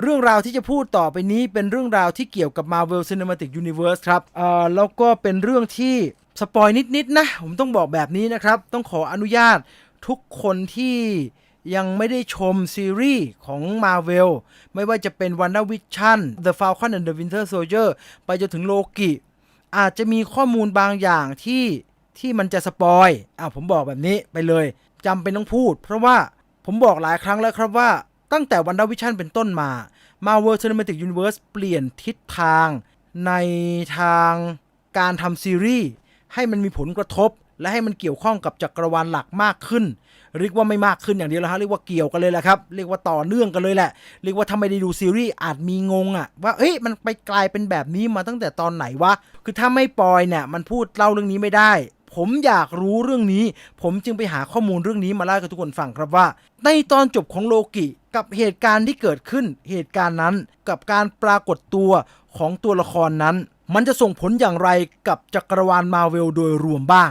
เรื่องราวที่จะพูดต่อไปนี้เป็นเรื่องราวที่เกี่ยวกับ Marvel Cinematic Universe ครับเอ่อแล้วก็เป็นเรื่องที่สปอยนิดๆนะผมต้องบอกแบบนี้นะครับ ต้องขออนุญาตทุกคนที่ยังไม่ได้ชมซีรีส์ของ Marvel ไม่ว่าจะเป็น WandaVision The Falcon and the Winter Soldier ไปจนถึงโลกิอาจจะมีข้อมูลบางอย่างที่ที่มันจะสปอยอะผมบอกแบบนี้ไปเลยจำเป็นต้องพูด เพราะว่าผมบอกหลายครั้งแล้วครับว่า ตั้งแต่วันดาวิชั่นเป็นต้นมา Marvel Cinematic Universe เปลี่ยนทิศทางในทางการทำซีรีส์ให้มันมีผลกระทบ และให้มันเกี่ยวข้องกับจักรวาลหลักมากขึ้น เรียกว่าไม่มากขึ้นอย่างเดียวแล้วฮะเรียกว่าเกี่ยวกันเลยแหละครับ เรียกว่าต่อเนื่องกันเลยแหละ เรียกว่าถ้าไม่ได้ดูซีรีส์อาจมีงงอะว่าเอ้ยมันไปกลายเป็นแบบนี้มาตั้งแต่ตอนไหนวะคือถ้าไม่ปล่อยเนี่ยมันพูดเล่าเรื่องนี้ไม่ได้ ผมอยากรู้เรื่องนี้ ผมจึงไปหาข้อมูลเรื่องนี้มาเล่าให้กับทุกคนฟังครับว่า ในตอนจบของโลกิ กับเหตุการณ์ที่เกิดขึ้น เหตุการณ์นั้นกับการปรากฏตัวของตัวละครนั้น มันจะส่งผลอย่างไรกับจักรวาลมาเวลโดยรวมบ้าง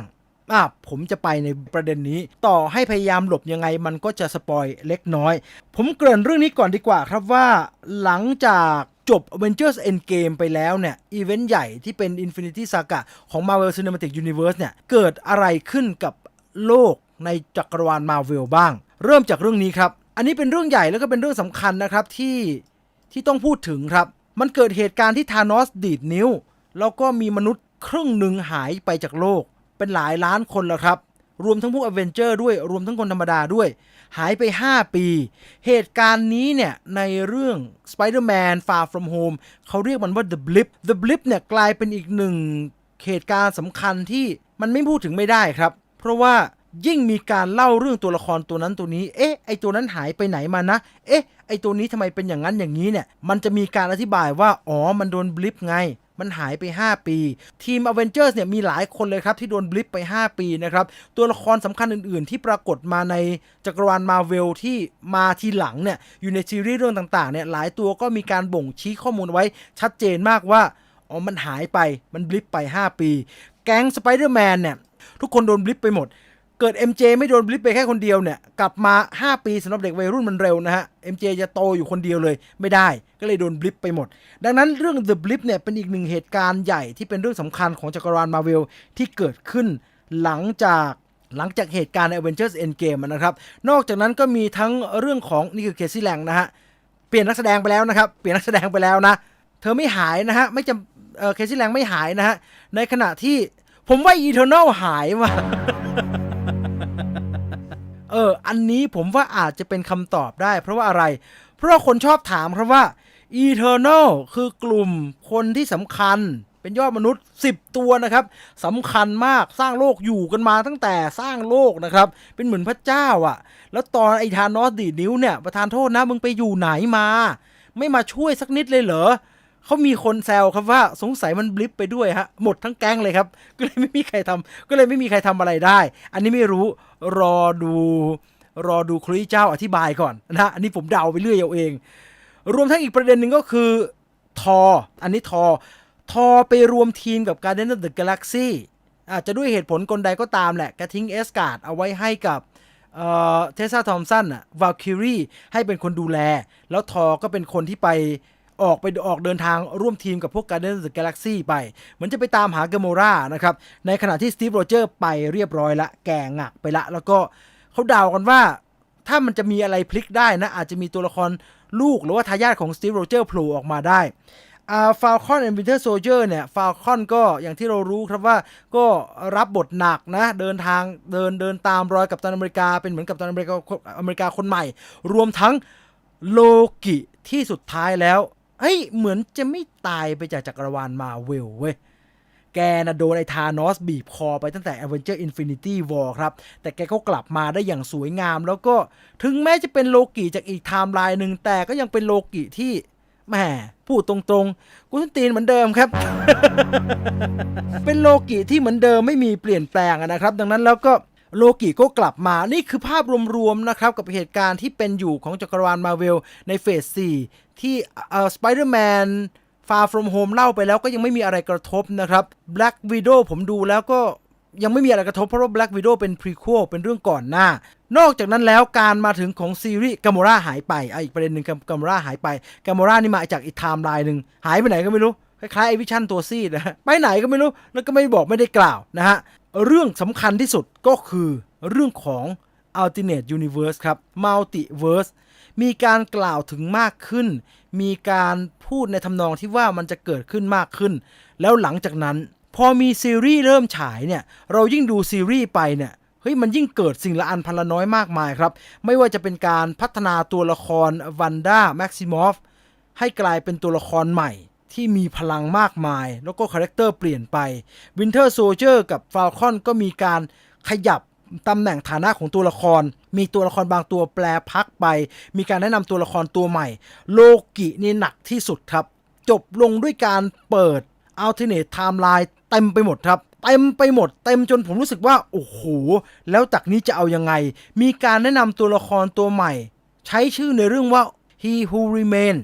อะผมจะไปในประเด็นนี้ ต่อให้พยายามหลบยังไงมันก็จะสปอยเล็กน้อย ผมเกริ่นเรื่องนี้ก่อนดีกว่าครับว่า หลังจากจบ Avengers Endgame ไปแล้วเนี่ย อีเวนต์ใหญ่ที่เป็น Infinity Saga ของ Marvel Cinematic Universe เนี่ย เกิดอะไรขึ้นกับโลกในจักรวาล Marvel บ้าง เริ่มจากเรื่องนี้ครับ อันนี้เป็นเรื่องใหญ่แล้วก็เป็นเรื่องสำคัญนะครับที่ที่ต้องพูดถึงครับ มันเกิดเหตุการณ์ที่ธานอสดีดนิ้ว แล้วก็มีมนุษย์ครึ่งหนึ่งหายไปจากโลก เป็นหลายล้านคนแล้วครับ รวมทั้งพวกอเวนเจอร์ด้วยรวมทั้งคนธรรมดาด้วย หายไป 5 ปี เหตุการณ์นี้เนี่ย ในเรื่อง Spider-Man Far From Home เขาเรียกมันว่า The Blip The Blip เนี่ยกลายเป็นอีกหนึ่งเหตุการณ์สำคัญที่มันไม่พูดถึงไม่ได้ครับ เพราะว่า ยิ่งมีการเล่าเรื่องตัวละครตัวนั้นตัวนี้ เอ๊ะ ไอตัวนั้นหายไปไหนมานะ เอ๊ะ ไอตัวนี้ทำไมเป็นอย่างนั้นอย่างนี้เนี่ย มันจะมีการอธิบายว่า อ๋อ มันโดนบลิปไง มันหายไป 5 ปี ทีม Avengers เนี่ยมีหลายคนเลยครับ ที่โดนบลิปไป 5 ปีนะครับ ตัวละครสำคัญอื่น ๆ ที่ปรากฏมาในจักรวาลมาเวลที่มาทีหลังเนี่ย อยู่ในซีรีส์เรื่องต่าง ๆ เนี่ย หลายตัวก็มีการบ่งชี้ข้อมูลไว้ชัดเจนมากว่า อ๋อ มันหายไป มันบลิปไป 5 ปี แก๊งสไปเดอร์แมนเนี่ย ทุกคนโดนบลิปไปหมด เกิด MJ ไม่โดนบลิปไปแค่คนเดียวเนี่ย กลับมา 5 ปีสำหรับเด็กวัยรุ่นมันเร็วนะฮะ MJ จะโตอยู่คนเดียวเลยไม่ได้ ก็เลยโดนบลิปไปหมด ดังนั้นเรื่อง The Blip เนี่ยเป็นอีกหนึ่งเหตุการณ์ใหญ่ที่เป็นเรื่องสำคัญของจักรวาลมาเวลที่เกิดขึ้นหลังจากหลังจากเหตุการณ์ใน Avengers Endgame นะครับ นอกจากนั้นก็มีทั้งเรื่องของนี่คือเคซี่แลงนะฮะ เปลี่ยนนักแสดงไปแล้วนะครับ เปลี่ยนนักแสดงไปแล้วนะ เธอไม่หายนะฮะ ไม่จำเคซี่แลงไม่หายนะฮะ ในขณะที่ผมว่า Eternal หายว่ะ เออ อันนี้ผมว่าอาจจะเป็นคำตอบได้ เพราะว่าอะไร เพราะคนชอบถามครับว่า Eternal คือกลุ่มคนที่สำคัญเป็นยอดมนุษย์ 10 ตัวนะครับสำคัญมากสร้างโลกอยู่กันมาตั้งแต่สร้างโลกนะครับ เป็นเหมือนพระเจ้าอะ่ะ แล้วตอนไอ้ธานอสดีนิ้วเนี่ย ประธานโทษนะมึงไปอยู่ไหนมา ไม่มาช่วยสักนิดเลยเหรอเขามีคนแซวครับว่าสงสัยมันบลิปไปด้วยฮะหมดทั้งแก๊งเลยครับ ก็เลยไม่มีใครทำก็เลยไม่มีใครทำอะไรได้ อันนี้ไม่รู้ รอดูรอดูครุยเจ้าอธิบายก่อนนะอันนี้ผมเดาไปเรื่อยเอาเอง รวมทั้งอีกประเด็นหนึ่งก็คือทอ อันนี้ทอ ทอไปรวมทีมกับ Guardians of the Galaxy อาจจะด้วยเหตุผลกลใดก็ตามแหละกระทิ้งเอสการ์ดเอาไว้ให้กับเทสซาทอมสันอะวาลคิรีให้เป็นคนดูแล แล้วทอก็เป็นคนที่ไป ออกไปออกเดินทางร่วมทีมกับพวก Guardians of the Galaxy ไปเหมือนจะไปตามหาเกโมรานะครับ ในขณะที่สตีฟโรเจอร์ไปเรียบร้อยละ แก่งักไปละ แล้วก็เขาเดากันว่า ถ้ามันจะมีอะไรพลิกได้นะ อาจจะมีตัวละครลูกหรือว่าทายาทของสตีฟโรเจอร์โผล่ออกมาได้อ่าฟาลคอนแอนด์วินเทอร์โซเจอร์เนี่ยฟาลคอนก็อย่างที่เรารู้ครับว่าก็รับบทหนักนะ เดินทางเดินเดินตามรอยกับตันอเมริกา เป็นเหมือนกับตันอเมริกาอเมริกาคนใหม่ รวมทั้งโลกิที่สุดท้ายแล้ว เฮ้ย เหมือนจะไม่ตายไปจากจักรวาลมาเวลเว้ย แกนะโดนไอ้ธานอสบีบคอไปตั้งแต่ Avenger Infinity War ครับ แต่แกก็กลับมาได้อย่างสวยงาม แล้วก็ถึงแม้จะเป็นโลกิจากอีกไทม์ไลน์หนึ่งแต่ก็ยังเป็นโลกิที่แหมพูดตรงๆ กูต้นตีนเหมือนเดิมครับ เป็นโลกิที่เหมือนเดิมไม่มีเปลี่ยนแปลงนะครับ ดังนั้นแล้วก็ โลกิก็กลับมานี่คือภาพรวมๆนะครับกับเหตุการณ์ที่เป็นอยู่ของจักรวาลมาเวลในเฟส 4 ที่เอ่อสไปเดอร์แมน Far From Home เล่าไปแล้วก็ยังไม่มีอะไรกระทบนะครับ Black Widow ผมดูแล้วก็ยังไม่มีอะไรกระทบเพราะว่า Black Widow เป็น prequel เป็นเรื่องก่อนหน้า นอกจากนั้นแล้วการมาถึงของซีรีส์กามราหายไปอะอีกประเด็นหนึ่งกามราหายไปกามรานี่มาจากอีกไทม์ไลน์หนึ่งหายไปไหนก็ไม่รู้คล้ายๆไอวิชั่นตัวซีดนะไปไหนก็ไม่รู้แล้วก็ไม่บอกไม่ได้กล่าวนะฮะ เรื่องสำคัญที่สุดก็คือเรื่องของ alternate universe ครับ multiverse มีการกล่าวถึงมากขึ้น มีการพูดในทำนองที่ว่ามันจะเกิดขึ้นมากขึ้น แล้วหลังจากนั้น พอมีซีรีส์เริ่มฉายเนี่ย เรายิ่งดูซีรีส์ไปเนี่ยเฮ้ยมันยิ่งเกิดสิ่งละอันพันละน้อยมากมายครับ ไม่ว่าจะเป็นการพัฒนาตัวละครวันด้าแม็กซิมอฟให้กลายเป็นตัวละครใหม่ ที่มีพลังมากมาย แล้วก็คาแรคเตอร์เปลี่ยนไป Winter Soldier กับ Falcon ก็มีการขยับตำแหน่งฐานะของตัวละคร มีตัวละครบางตัวแปลพักไป มีการแนะนำตัวละครตัวใหม่ โลกินี่หนักที่สุดครับ จบลงด้วยการเปิด alternate timeline เต็มไปหมดครับเต็มไปหมด เต็มจนผมรู้สึกว่า โอ้โห แล้วจากนี้จะเอายังไง มีการแนะนำตัวละครตัวใหม่ ใช้ชื่อในเรื่องว่า He Who Remain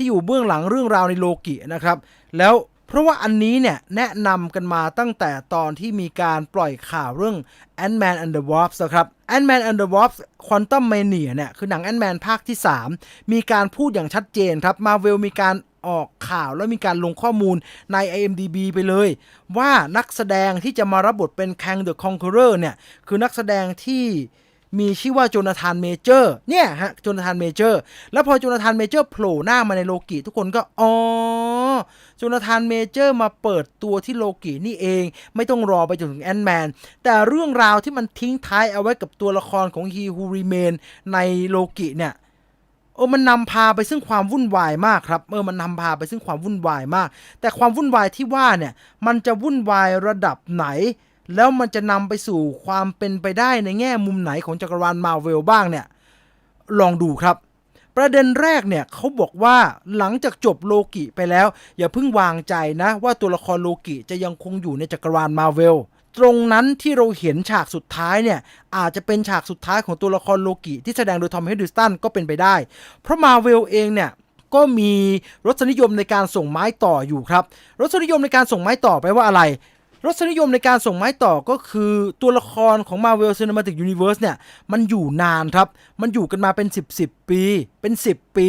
ที่อยู่เบื้องหลังเรื่องราวในโลกินะครับ แล้วเพราะว่าอันนี้เนี่ยแนะนำกันมาตั้งแต่ตอนที่มีการปล่อยข่าวเรื่อง Ant-Man and the Wasp นะครับ Ant-Man and the Wasp Quantum Mania เนี่ยคือหนัง Ant-Man ภาคที่ 3 มีการพูดอย่างชัดเจนครับ Marvel มีการออกข่าวแล้วมีการลงข้อมูลใน IMDB ไปเลย ว่านักแสดงที่จะมารับบทเป็น Kang the Conqueror เนี่ยคือนักแสดงที่ มีชื่อว่าโจนาธานเมเจอร์เนี่ยฮะโจนาธานเมเจอร์แล้วพอโจนาธานเมเจอร์โผล่หน้ามาในโลกิทุกคนก็อ๋อโจนาธานเมเจอร์มาเปิดตัวที่โลกินี่เอง ไม่ต้องรอไปจนถึงแอนด์แมนแต่เรื่องราวที่มันทิ้งท้ายเอาไว้กับตัวละครของ He Who Remain ในโลกิเนี่ยเออมันนำพาไปซึ่งความวุ่นวายมากครับเออมันนำพาไปซึ่งความวุ่นวายมาก แต่ความวุ่นวายที่ว่าเนี่ยมันจะวุ่นวายระดับไหน แล้วมันจะนำไปสู่ความเป็นไปได้ในแง่มุมไหนของจักรวาลมาเวลบ้างเนี่ย ลองดูครับ ประเด็นแรกเนี่ยเขาบอกว่าหลังจากจบโลกิไปแล้ว อย่าเพิ่งวางใจนะ ว่าตัวละครโลกิจะยังคงอยู่ในจักรวาลมาเวลตรงนั้นที่เราเห็นฉากสุดท้ายเนี่ย อาจจะเป็นฉากสุดท้ายของตัวละครโลกิที่แสดงโดยทอมเฮดดิสตันก็เป็นไปได้ เพราะมาเวลเองเนี่ยก็มีรสนิยมในการส่งไม้ต่ออยู่ครับ รสนิยมในการส่งไม้ต่อไปว่าอะไร รสนิยมในการส่งไม้ต่อก็คือตัวละครของ Marvel Cinematic Universe เนี่ย มันอยู่นานครับ มันอยู่กันมาเป็น 10 10 ปี เป็น 10 ปี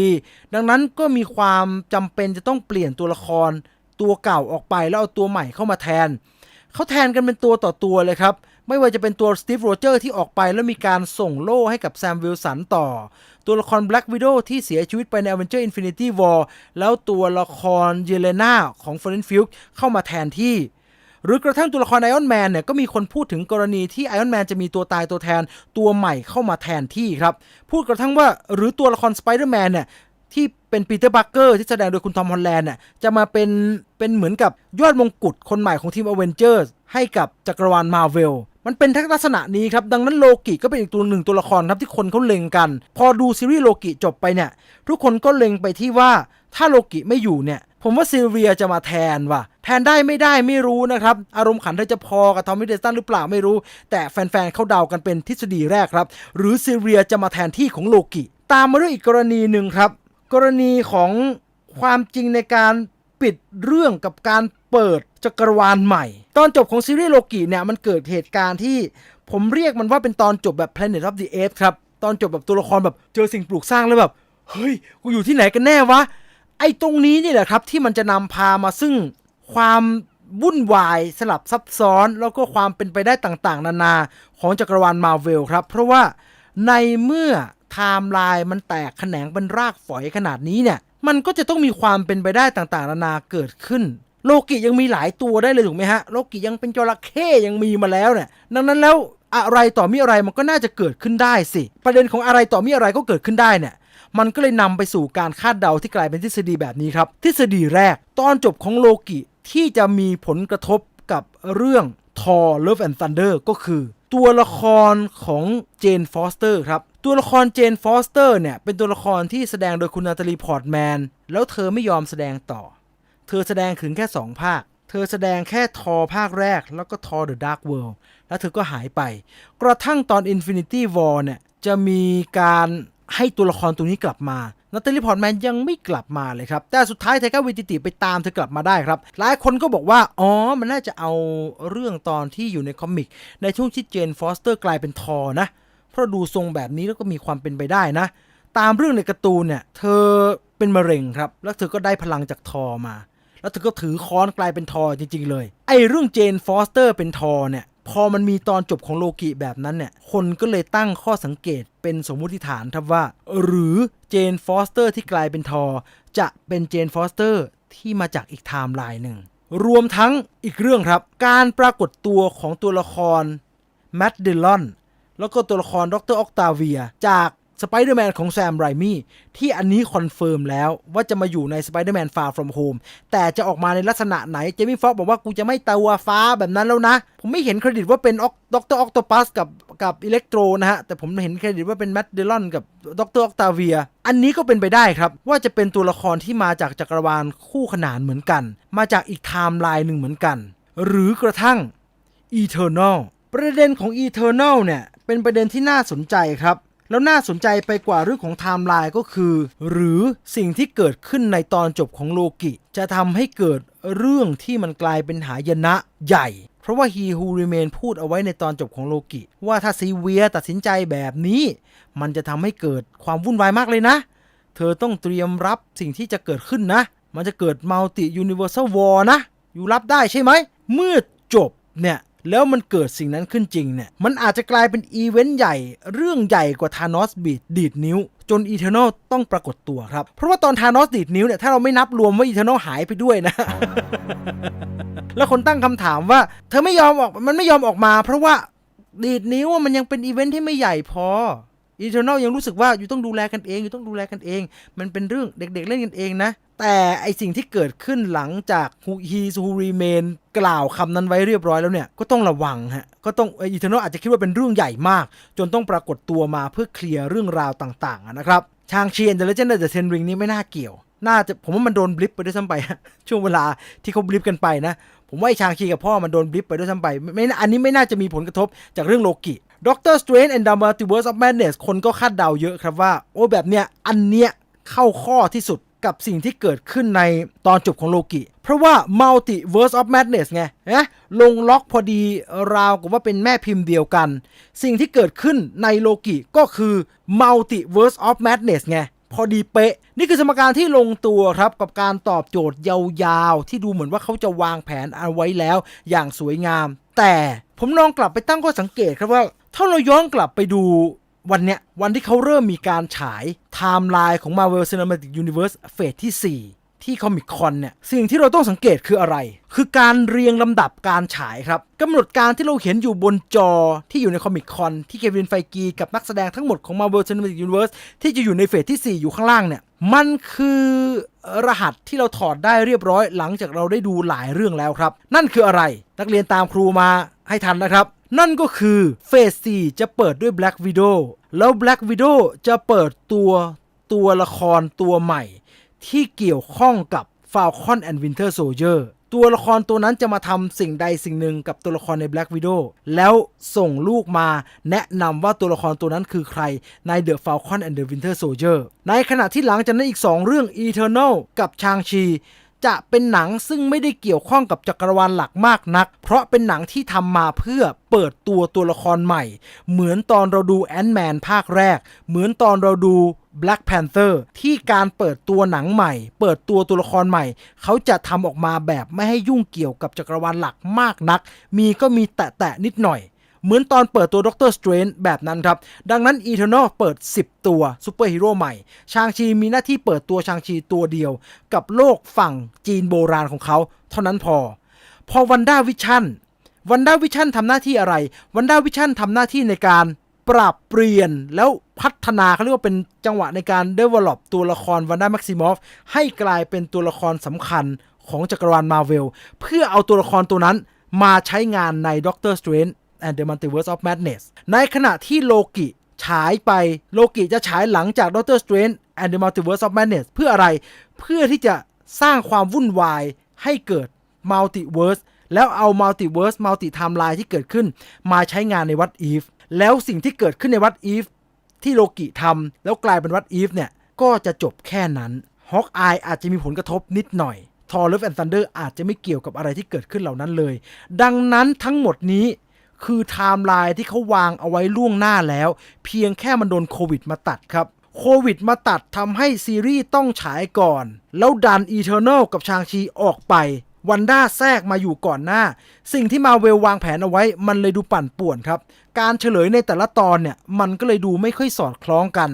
ดังนั้นก็มีความจำเป็นจะต้องเปลี่ยนตัวละคร ตัวเก่าออกไปแล้วเอาตัวใหม่เข้ามาแทน เขาแทนกันเป็นตัวต่อตัวเลยครับ ไม่ว่าจะเป็นตัวสตีฟโรเจอร์ที่ออกไปแล้วมีการส่งโล่ให้กับแซมวิลสันต่อ ตัวละคร Black Widow ที่เสียชีวิตไปใน Avenger Infinity War แล้วตัวละครเยเลนาของ f o r e n f i e l d เข้ามาแทนที่ หรือกระทั่งตัวละครไอออนแมนเนี่ยก็มีคนพูดถึงกรณีที่ไอออนแมนจะมีตัวตายตัวแทนตัวใหม่เข้ามาแทนที่ครับ พูดกระทั่งว่าหรือตัวละครสไปเดอร์แมนเนี่ยที่เป็นปีเตอร์บัคเกอร์ที่แสดงโดยคุณทอมฮอลแลนด์เนี่ยจะมาเป็นเป็นเหมือนกับยอดมงกุฎคนใหม่ของทีมอเวนเจอร์ให้กับจักรวาลมาเวล มันเป็นทักลักษณะนี้ครับ ดังนั้นโลกิก็เป็นอีกตัวหนึ่งตัวละครครับที่คนเขาเล็งกัน พอดูซีรีส์โลกิจบไปเนี่ย ทุกคนก็เล็งไปที่ว่าถ้าโลกิไม่อยู่เนี่ย ผมว่าซิลเวียจะมาแทนว่ะ แทนได้ไม่ได้ไม่รู้นะครับ อารมณ์ขันเธอจะพอกับทอมมิเดสตันหรือเปล่าไม่รู้ แต่แฟนๆเขาเดากันเป็นทฤษฎีแรกครับ หรือซิลเวียจะมาแทนที่ของโลกิ ตามมาด้วยอีกกรณีหนึ่งครับ กรณีของความจริงในการ ปิดเรื่องกับการเปิดจักรวาลใหม่ ตอนจบของซีรีส์โลกิเนี่ยมันเกิดเหตุการณ์ที่ผมเรียกมันว่าเป็นตอนจบแบบ Planet of the Apes ครับ ตอนจบแบบตัวละครแบบเจอสิ่งปลูกสร้างแล้วแบบ เฮ้ย กูอยู่ที่ไหนกันแน่วะ ไอ้ตรงนี้นี่แหละครับ ที่มันจะนำพามาซึ่งความวุ่นวายสลับซับซ้อน แล้วก็ความเป็นไปได้ต่างๆ นานาของจักรวาลมาเวลครับ เพราะว่าในเมื่อไทม์ไลน์มันแตกแขนงเป็นรากฝอยขนาดนี้เนี่ย มันก็จะต้องมีความเป็นไปได้ต่างๆ นานาเกิดขึ้น โลกิยังมีหลายตัวได้เลยถูกไหมฮะ โลกิยังเป็นจระเข้ยังมีมาแล้วเนี่ย ดังนั้นแล้วอะไรต่อมีอะไรมันก็น่าจะเกิดขึ้นได้สิ ประเด็นของอะไรต่อมีอะไรก็เกิดขึ้นได้เนี่ย มันก็เลยนำไปสู่การคาดเดาที่กลายเป็นทฤษฎีแบบนี้ครับ ทฤษฎีแรก ตอนจบของโลกิที่จะมีผลกระทบกับเรื่อง Thor Love and Thunder ก็คือ ตัวละครของเจนฟอสเตอร์ครับ ตัวละครเจนฟอสเตอร์เนี่ย เป็นตัวละครที่แสดงโดยคุณนาตาลีพอร์ตแมน แล้วเธอไม่ยอมแสดงต่อ เธอแสดงถึงแค่ 2 ภาค เธอแสดงแค่ทอภาคแรก แล้วก็ทอ The Dark World แล้วเธอก็หายไป กระทั่งตอน Infinity War เนี่ย จะมีการให้ตัวละครตัวนี้กลับมา นาตาลีพอร์ตแมนยังไม่กลับมาเลยครับ แต่สุดท้ายไทก้าวิติติไปตามเธอกลับมาได้ครับ หลายคนก็บอกว่า อ๋อ มันน่าจะเอาเรื่องตอนที่อยู่ในคอมิก ในช่วงที่เจนฟอสเตอร์กลายเป็นทอนะ เพราะดูทรงแบบนี้แล้วก็มีความเป็นไปได้นะ ตามเรื่องในการ์ตูนเนี่ย เธอเป็นมะเร็งครับ แล้วเธอก็ได้พลังจากทอมา แล้วเธอก็ถือค้อนกลายเป็นทอจริง ๆ เลย ไอ้เรื่องเจนฟอสเตอร์เป็นทอเนี่ย พอมันมีตอนจบของโลกิแบบนั้นเนี่ย คนก็เลยตั้งข้อสังเกตเป็นสมมุติฐานครับว่า หรือเจนฟอสเตอร์ที่กลายเป็นทอ จะเป็นเจนฟอสเตอร์ที่มาจากอีกไทม์ไลน์หนึ่ง รวมทั้งอีกเรื่องครับ การปรากฏตัวของตัวละครแมดเดลอนแล้วก็ตัวละครดรออกตาเวีย จาก สไปเดอร์แมนของแซมไรมี่ที่อันนี้คอนเฟิร์มแล้วว่าจะมาอยู่ใน Spider-Man Far From Home แต่จะออกมาในลักษณะไหน เจมี่ฟ็อกบอกว่ากูจะไม่ตัวฟ้าแบบนั้นแล้วนะ ผมไม่เห็นเครดิตว่าเป็นด็อกเตอร์ออกโตปัสกับกับอิเล็กโทรนะฮะ แต่ผมเห็นเครดิตว่าเป็นแมดเดลอนกับด็อกเตอร์ออกตาเวียอันนี้ก็เป็นไปได้ครับ ว่าจะเป็นตัวละครที่มาจากจักรวาลคู่ขนานเหมือนกัน มาจากอีกไทม์ไลน์หนึ่งเหมือนกัน หรือกระทั่ง Eternal ประเด็นของ Eternal เนี่ย เป็นประเด็นที่น่าสนใจครับ แล้วน่าสนใจไปกว่าเรื่องของไทม์ไลน์ก็คือ หรือสิ่งที่เกิดขึ้นในตอนจบของโลกิ จะทำให้เกิดเรื่องที่มันกลายเป็นหายนะใหญ่ เพราะว่า He Who Remain พูดเอาไว้ในตอนจบของโลกิ ว่าถ้าซีเวียตัดสินใจแบบนี้ มันจะทำให้เกิดความวุ่นวายมากเลยนะ เธอต้องเตรียมรับสิ่งที่จะเกิดขึ้นนะ มันจะเกิด Multi Universal War นะ อยู่รับได้ใช่ไหมเมื่อจบเนี่ย แล้วมันเกิดสิ่งนั้นขึ้นจริงเนี่ย มันอาจจะกลายเป็นอีเวนต์ใหญ่ เรื่องใหญ่กว่าธานอสบีดดีดนิ้ว จนอีเทอร์นอลต้องปรากฏตัวครับ เพราะว่าตอนธานอสดีดนิ้วเนี่ย ถ้าเราไม่นับรวมว่าอีเทอร์นอลหายไปด้วยนะ แล้วคนตั้งคำถามว่า เธอไม่ยอมออก มันไม่ยอมออกมา เพราะว่าดีดนิ้วมันยังเป็นอีเวนต์ที่ไม่ใหญ่พอ อีเทอร์นอลยังรู้สึกว่าอยู่ต้องดูแลกันเองอยู่ต้องดูแลกันเอง มันเป็นเรื่องเด็กๆเล่นกันเองนะ แต่ไอสิ่งที่เกิดขึ้นหลังจากฮูฮีซูรีเมนกล่าวคำนั้นไว้เรียบร้อยแล้วเนี่ย ก็ต้องระวังฮะ ก็ต้องอีเทอร์นอลอาจจะคิดว่าเป็นเรื่องใหญ่มาก จนต้องปรากฏตัวมาเพื่อเคลียร์เรื่องราวต่างๆนะครับชางเชียนเดลเจนเดอร์เทนริงนี่ไม่น่าเกี่ยวน่าจะผมว่ามันโดนบลิปไปด้วยซ้ำไปช่วงเวลาที่เขาบลิปกันไปนะ ผมว่าไอชางชีกับพ่อมันโดนบลิปไปด้วยซ้ำไปไม่ไม่อันนี้ไม่น่าจะมีผลกระทบจากเรื่องโลกิ ด็อกเตอร์สเตรน and the Multiverse of Madness คนก็คาดเดาเยอะครับว่า โอ้แบบเนี้ย อันเนี้ยเข้าข้อที่สุดกับสิ่งที่เกิดขึ้นในตอนจบของโลกิ เพราะว่า Multiverse of Madness ไงนะลงล็อกพอดีราวกับว่าเป็นแม่พิมพ์เดียวกัน สิ่งที่เกิดขึ้นในโลกิก็คือ Multiverse of Madness ไงพอดีเป๊ะ นี่คือสมการที่ลงตัวครับ กับการตอบโจทย์ยาวๆ ที่ดูเหมือนว่าเขาจะวางแผนเอาไว้แล้ว อย่างสวยงาม แต่ผมลองกลับไปตั้งข้อสังเกตครับว่า ถ้าเราย้อนกลับไปดูวันเนี้ยวันที่เขาเริ่มมีการฉายไทม์ไลน์ของ Marvel Cinematic Universe เฟสที่ 4 ที่คอมิคคอนเนี่ยสิ่งที่เราต้องสังเกตคืออะไร คือการเรียงลำดับการฉายครับกำหนดการที่เราเห็นอยู่บนจอที่อยู่ในคอมิคคอนที่เควินไฟกีกับนักแสดงทั้งหมดของ Marvel Cinematic Universe ที่จะอยู่ในเฟสที่ 4 อยู่ข้างล่างเนี่ยมันคือรหัสที่เราถอดได้เรียบร้อยหลังจากเราได้ดูหลายเรื่องแล้วครับ นั่นคืออะไรนักเรียนตามครูมาให้ทันนะครับ นั่นก็คือเฟส4จะเปิดด้วย Black Widow แล้ว Black Widow จะเปิดตัวตัวละครตัวใหม่ ที่เกี่ยวข้องกับ Falcon and Winter Soldier ตัวละครตัวนั้นจะมาทำสิ่งใดสิ่งหนึ่งกับตัวละครใน Black Widow แล้วส่งลูกมาแนะนำว่าตัวละครตัวนั้นคือใครใน The Falcon and the Winter Soldier ในขณะที่หลังจากนั้นอีก 2 เรื่อง Eternal กับชางชี จะเป็นหนังซึ่งไม่ได้เกี่ยวข้องกับจักรวาลหลักมากนัก เพราะเป็นหนังที่ทำมาเพื่อเปิดตัวตัวละครใหม่ เหมือนตอนเราดูแอนด์แมนภาคแรก เหมือนตอนเราดู Black Panther ที่การเปิดตัวหนังใหม่ เปิดตัวตัวละครใหม่ เขาจะทำออกมาแบบไม่ให้ยุ่งเกี่ยวกับจักรวาลหลักมากนัก มีก็มีแตะๆนิดหน่อย เหมือนตอนเปิดตัวด็อกเตอร์สเตรนแบบนั้นครับ ดังนั้น Eternal เปิด 10 ตัวซูเปอร์ฮีโร่ใหม่ ชางชีมีหน้าที่เปิดตัวชางชีตัวเดียว กับโลกฝั่งจีนโบราณของเขา เท่านั้นพอ พอวันด้าวิชั่นวันด้าวิชั่นทำหน้าที่อะไรวันด้าวิชั่นทำหน้าที่ในการปรับเปลี่ยนแล้วพัฒนาเขาเรียกว่าเป็นจังหวะในการ develop ตัวละครวันด้าแม็กซิมอฟให้กลายเป็นตัวละครสำคัญของจักรวาลมาเวลเพื่อเอาตัวละครตัวนั้นมาใช้งานในด็อกเตอร์สเตรน and the Multiverse of Madness ในขณะที่โลกิฉายไปโลกิจะฉายหลังจาก Doctor Strange and the Multiverse of Madness เพื่ออะไร เพื่อที่จะสร้างความวุ่นวายให้เกิด Multiverse แล้วเอา Multiverse Multi Timeline ที่เกิดขึ้น มาใช้งานในวัด Eve แล้วสิ่งที่เกิดขึ้นในวัด Eve ที่โลกิทำแล้วกลายเป็นวัด Eve เนี่ย ก็จะจบแค่นั้นฮอกอายอาจจะมีผลกระทบนิดหน่อยทอร์เลฟแอนด์ซันเดอร์อาจจะไม่เกี่ยวกับอะไรที่เกิดขึ้นเหล่านั้นเลย ดังนั้นทั้งหมดนี้ คือไทม์ไลน์ที่เขาวางเอาไว้ล่วงหน้าแล้ว เพียงแค่มันโดนโควิดมาตัดครับโควิดมาตัดทำให้ซีรีส์ต้องฉายก่อน แล้วดัน Eternal กับชางชีออกไปวันด้าแทรกมาอยู่ก่อนหน้า สิ่งที่มาเวลวางแผนเอาไว้มันเลยดูปั่นป่วนครับ การเฉลยในแต่ละตอนเนี่ย มันก็เลยดูไม่ค่อยสอดคล้องกัน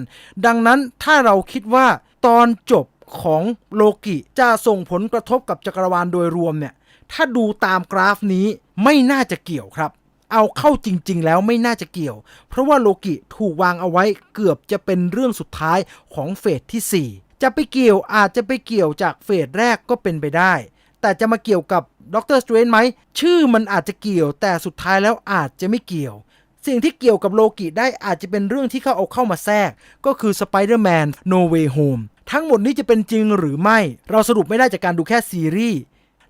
ดังนั้นถ้าเราคิดว่าตอนจบของโลกิจะส่งผลกระทบกับจักรวาลโดยรวมเนี่ย ถ้าดูตามกราฟนี้ไม่น่าจะเกี่ยวครับ เอาเข้าจริง ๆ แล้วไม่น่าจะเกี่ยว เพราะว่าโลกิถูกวางเอาไว้เกือบจะเป็นเรื่องสุดท้ายของเฟสที่ 4 จะไปเกี่ยวอาจจะไปเกี่ยวจากเฟสแรกก็เป็นไปได้ แต่จะมาเกี่ยวกับด็อกเตอร์สเตรนไหม ชื่อมันอาจจะเกี่ยว แต่สุดท้ายแล้วอาจจะไม่เกี่ยว สิ่งที่เกี่ยวกับโลกิได้อาจจะเป็นเรื่องที่เขาเอาเข้ามาแทรก ก็คือ Spider-Man No Way Home ทั้งหมดนี้จะเป็นจริงหรือไม่ เราสรุปไม่ได้จากการดูแค่ซีรีส์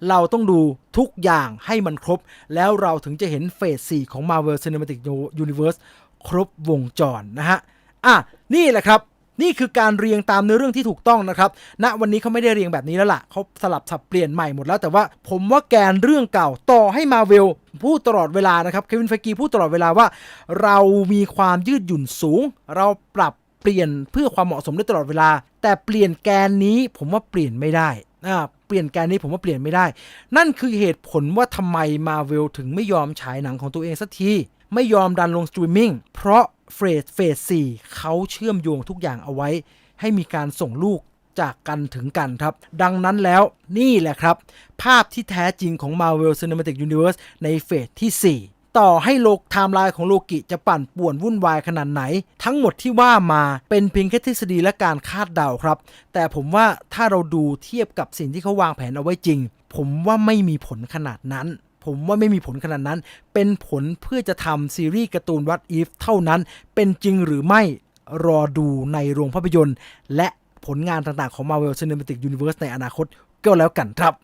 เราต้องดูทุกอย่างให้มันครบ แล้วเราถึงจะเห็นเฟส 4 ของ Marvel Cinematic Universe ครบวงจรนะฮะ อะ นี่แหละครับ นี่คือการเรียงตามเนื้อเรื่องที่ถูกต้องนะครับณวันนี้เขาไม่ได้เรียงแบบนี้แล้วล่ะ เขาสลับสับเปลี่ยนใหม่หมดแล้ว แต่ว่าผมว่าแกนเรื่องเก่าต่อให้มาเวลพูดตลอดเวลานะครับ เควินไฟกีพูดตลอดเวลาว่า เรามีความยืดหยุ่นสูง เราปรับเปลี่ยนเพื่อความเหมาะสมได้ตลอดเวลา แต่เปลี่ยนแกนนี้ผมว่าเปลี่ยนไม่ได้อ่า เปลี่ยนแกนนี้ผมว่าเปลี่ยนไม่ได้ นั่นคือเหตุผลว่าทำไมมาเวลถึงไม่ยอมฉายหนังของตัวเองสักที ไม่ยอมดันลงสตรีมมิ่งเพราะเฟสเฟสสี่เขาเชื่อมโยงทุกอย่างเอาไว้ ให้มีการส่งลูกจากกันถึงกันครับ ดังนั้นแล้วนี่แหละครับ ภาพที่แท้จริงของ Marvel Cinematic Universe ในเฟสที่ 4 ต่อให้โลกไทม์ไลน์ของโลกิจะปั่นป่วนวุ่นวายขนาดไหน ทั้งหมดที่ว่ามาเป็นเพียงแค่ทฤษฎีและการคาดเดาครับ แต่ผมว่าถ้าเราดูเทียบกับสิ่งที่เขาวางแผนเอาไว้จริง ผมว่าไม่มีผลขนาดนั้น ผมว่าไม่มีผลขนาดนั้น เป็นผลเพื่อจะทำซีรีส์การ์ตูน What If เท่านั้น เป็นจริงหรือไม่รอดูในโรงภาพยนตร์ และผลงานต่างๆของ Marvel Cinematic Universe ในอนาคตก็แล้วกันครับ